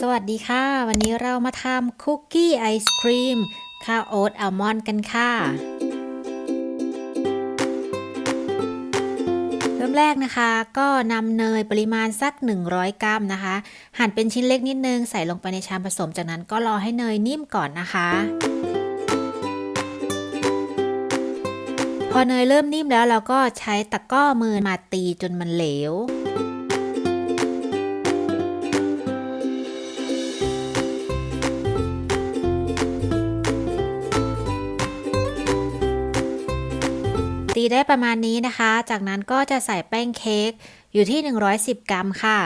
สวัสดีค่ะ วันนี้เรามาทำคุกกี้ไอศครีมข้าวโอ๊ตอัลมอนด์กันค่ะ เริ่มแรกนะคะก็นำเนยปริมาณสัก 100 กรัมนะคะ หั่นเป็นชิ้นเล็กนิดนึง ใส่ลงไปในชามผสมจากนั้นก็รอให้เนยนิ่มก่อนนะคะ พอเนยเริ่มนิ่มแล้วเราก็ใช้ตะก้อมือมาตีจนมันเหลว ได้ประมาณนี้นะคะ จากนั้นก็จะใส่แป้งเค้กอยู่ที่ 110 กรัมค่ะ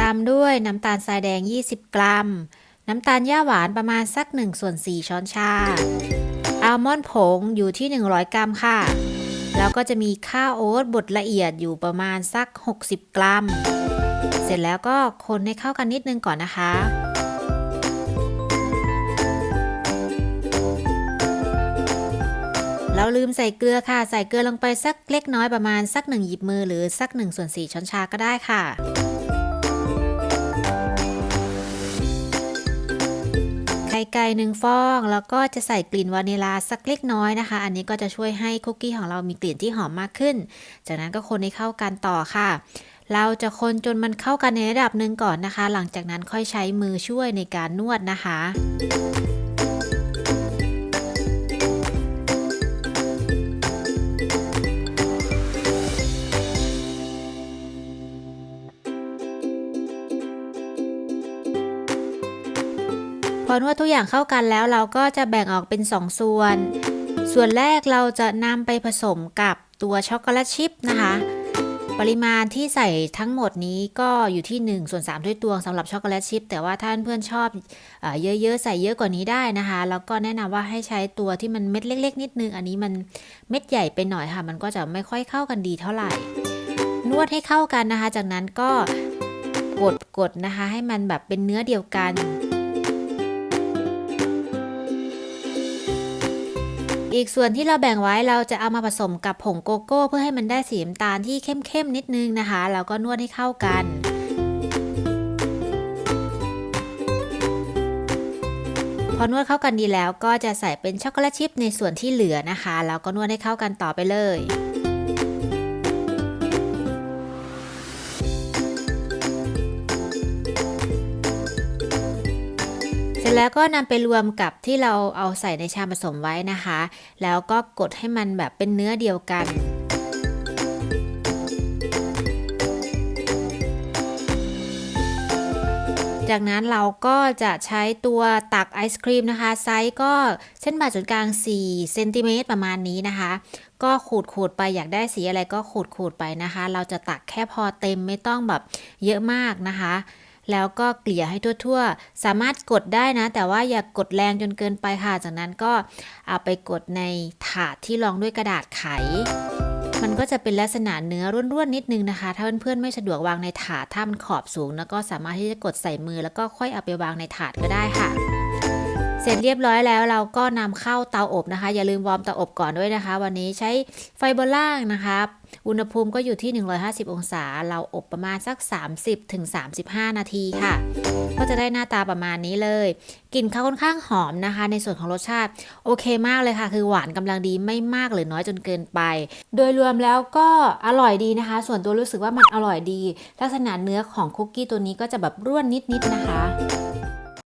ตามด้วยน้ำตาลทรายแดง 20 กรัม น้ำตาลย่าหวานประมาณสัก1ส่วน4ช้อนชา อัลมอนด์ผงอยู่ที่ 100 กรัมค่ะ แล้วก็จะมีข้าวโอ๊ตบดละเอียดอยู่ประมาณสัก 60 กรัม เสร็จแล้วก็คนให้เข้ากันนิดนึงก่อนนะคะเราลืมใส่เกลือค่ะ ใส่เกลือลงไปสักเล็กน้อยประมาณสักหนึ่งหยิบมือหรือสัก1ส่วน4ช้อนชาก็ได้ค่ะ ข่ไก่หนึ่งฟอง แล้วก็จะใส่กลิ่นวานิลาสักเล็กน้อยนะคะ อันนี้ก็จะช่วยให้คุกกี้ของเรามีกลิ่นที่หอมมากขึ้น จากนั้นก็คนให้เข้ากันต่อค่ะ เราจะคนจนมันเข้ากันในระดับหนึ่งก่อนนะคะ หลังจากนั้นค่อยใช้มือช่วยในการนวดนะคะ พอนวดทุกอย่างเข้ากันแล้วเราก็จะแบ่งออกเป็น 2 ส่วน ส่วนแรกเราจะนำไปผสมกับตัวช็อกโกแลตชิพนะคะ ปริมาณที่ใส่ทั้งหมดนี้ก็อยู่ที่1ส่วน3ถ้วยตวงสำหรับช็อกโกแลตชิพแต่ว่าท่านเพื่อนชอบเอเยอะๆใส่เยอะกว่านี้ได้นะคะ แล้วก็แนะนำว่าให้ใช้ตัวที่มันเม็ดเล็ก ๆ นิดนึง อันนี้มันเม็ดใหญ่ไปหน่อยค่ะ มันก็จะไม่ค่อยเข้ากันดีเท่าไหร่ นวดให้เข้ากันนะคะ จากนั้นก็กดกดนะคะ ให้มันแบบเป็นเนื้อเดียวกัน อีกส่วนที่เราแบ่งไว้เราจะเอามาผสมกับผงโกโก้ เพื่อให้มันได้สีน้ำตาลที่เข้มๆนิดนึงนะคะ แล้วก็นวดให้เข้ากันพอนวดเข้ากันดีแล้วก็จะใส่เป็นช็อกโกแลตชิพในส่วนที่เหลือนะคะ แล้วก็นวดให้เข้ากันต่อไปเลย แล้วก็นำไปรวมกับที่เราเอาใส่ในชามผสมไว้นะคะ แล้วก็กดให้มันแบบเป็นเนื้อเดียวกันจากนั้นเราก็จะใช้ตัวตักไอศครีมนะคะ ไซส์ก็เส้นผ่าศูนย์กลาง 4 เซนติเมตรประมาณนี้นะคะ ก็ขูดขูดไปอยากได้สีอะไรก็ขูดขูดไปนะคะ เราจะตักแค่พอเต็มไม่ต้องแบบเยอะมากนะคะ แล้วก็เกลี่ยให้ทั่วๆ สามารถกดได้นะ แต่ว่าอย่ากกดแรงจนเกินไปค่ะ จากนั้นก็เอาไปกดในถาดที่รองด้วยกระดาษไข มันก็จะเป็นลักษณะเนื้อร่วนๆนิดนึงนะคะ ถ้าเพื่อนๆไม่สะดวกวางในถาดถ้ามันขอบสูง แล้วก็สามารถที่จะกดใส่มือ แล้วก็ค่อยเอาไปวางในถาดก็ได้ค่ะ สร็จเรียบร้อยแล้วเราก็นำเข้าเตาอบนะคะ อย่าลืมวอร์มเตาอบก่อนด้วยนะคะ วันนี้ใช้ไฟเบอร์ล่างนะคะอุณหภูมิก็อยู่ที่ 150 องศา เราอบประมาณสัก 30ถึง35นาทีค่ะ ก็จะได้หน้าตาประมาณนี้เลย กลิ่นเขาค่อนข้างหอมนะคะ ในส่วนของรสชาติ โอเคมากเลยค่ะ คือหวานกำลังดีไม่มากหรือน้อยจนเกินไป โดยรวมแล้วก็อร่อยดีนะคะ ส่วนตัวรู้สึกว่ามันอร่อยดี ลักษณะเนื้อของคุกกี้ตัวนี้ก็จะแบบร่วนนิดๆนะคะ